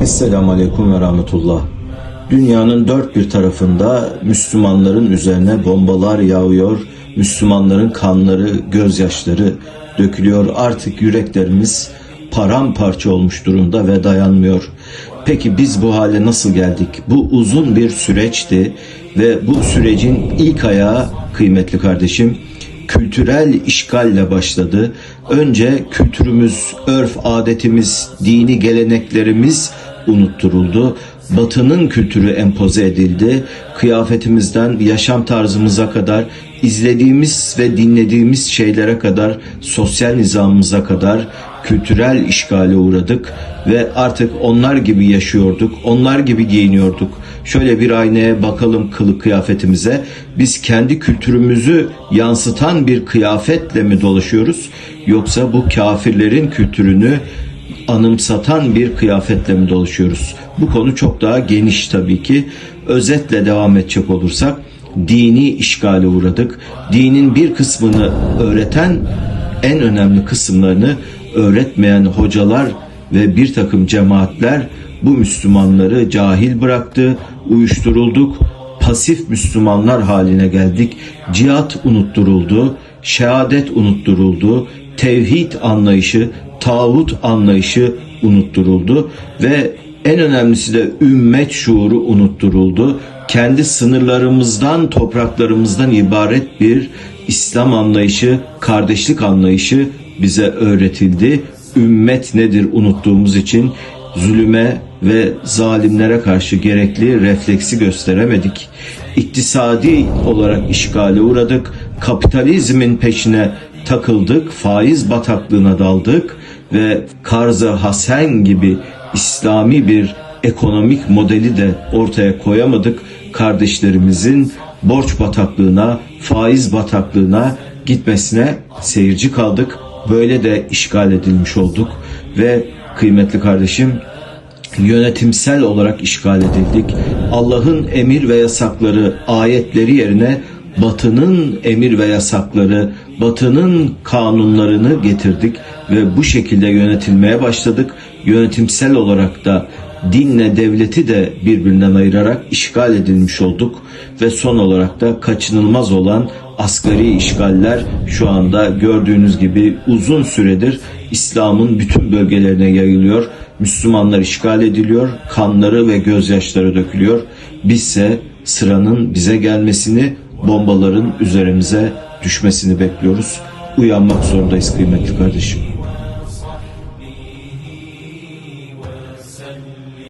Esselamu Aleyküm ve Rahmetullah. Dünyanın dört bir tarafında Müslümanların üzerine bombalar yağıyor, Müslümanların kanları, gözyaşları dökülüyor. Artık yüreklerimiz paramparça olmuş durumda ve dayanmıyor. Peki biz bu hale nasıl geldik? Bu uzun bir süreçti ve bu sürecin ilk ayağı kıymetli kardeşim kültürel işgalle başladı. Önce kültürümüz, örf, adetimiz, dini geleneklerimiz unutturuldu. Batının kültürü empoze edildi. Kıyafetimizden yaşam tarzımıza kadar, izlediğimiz ve dinlediğimiz şeylere kadar, sosyal nizamımıza kadar kültürel işgale uğradık ve artık onlar gibi yaşıyorduk, onlar gibi giyiniyorduk. Şöyle bir aynaya bakalım kılık kıyafetimize. Biz kendi kültürümüzü yansıtan bir kıyafetle mi dolaşıyoruz yoksa bu kafirlerin kültürünü anımsatan bir kıyafetle mi dolaşıyoruz? Bu konu çok daha geniş tabii ki. Özetle devam edecek olursak dini işgale uğradık. Dinin bir kısmını öğreten en önemli kısımlarını öğretmeyen hocalar ve bir takım cemaatler bu Müslümanları cahil bıraktı, uyuşturulduk, pasif Müslümanlar haline geldik. Cihat unutturuldu, şehadet unutturuldu, tevhid anlayışı, tağut anlayışı unutturuldu ve en önemlisi de ümmet şuuru unutturuldu. Kendi sınırlarımızdan, topraklarımızdan ibaret bir İslam anlayışı, kardeşlik anlayışı bize öğretildi. Ümmet nedir unuttuğumuz için zulüme ve zalimlere karşı gerekli refleksi gösteremedik. İktisadi olarak işgale uğradık. Kapitalizmin peşine takıldık. Faiz bataklığına daldık ve Karzı Hasen gibi İslami bir ekonomik modeli de ortaya koyamadık. Kardeşlerimizin borç bataklığına, faiz bataklığına gitmesine seyirci kaldık. Böyle de işgal edilmiş olduk ve kıymetli kardeşim yönetimsel olarak işgal edildik. Allah'ın emir ve yasakları, ayetleri yerine Batı'nın emir ve yasakları, Batı'nın kanunlarını getirdik ve bu şekilde yönetilmeye başladık. Yönetimsel olarak da dinle devleti de birbirinden ayırarak işgal edilmiş olduk ve son olarak da kaçınılmaz olan asgari işgaller şu anda gördüğünüz gibi uzun süredir İslam'ın bütün bölgelerine yayılıyor. Müslümanlar işgal ediliyor, kanları ve gözyaşları dökülüyor. Bizse sıranın bize gelmesini, bombaların üzerimize düşmesini bekliyoruz. Uyanmak zorundayız kıymetli kardeşim.